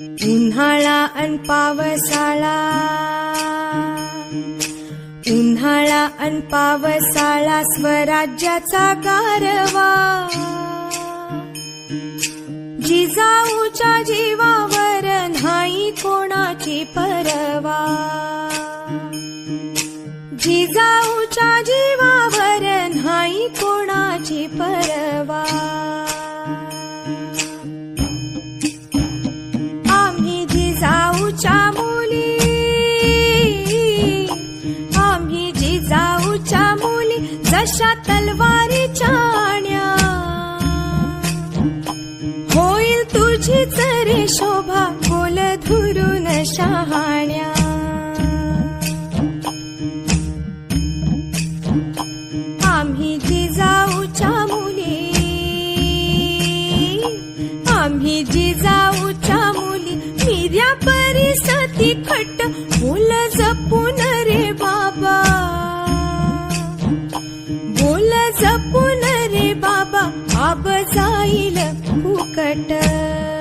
उन्हाळा अन पावसाळा. उन्हाळा अन पावसाळा स्वराज्याचा गारवा. जिजाऊच्या जीवावर नाही कोणाची परवा. जिजाऊच्या जीवावर नाही कोणाची परवा. जशा तलवारी चाण्या होईल तुझी रे शोभा कोल धुरून शहाण्या. आम्ही जिजाऊच्या मुली. आम्ही जिजाऊच्या मुली. मिर्या परिसती खट्ट मुलं जपून रे बाबा. बोल जपून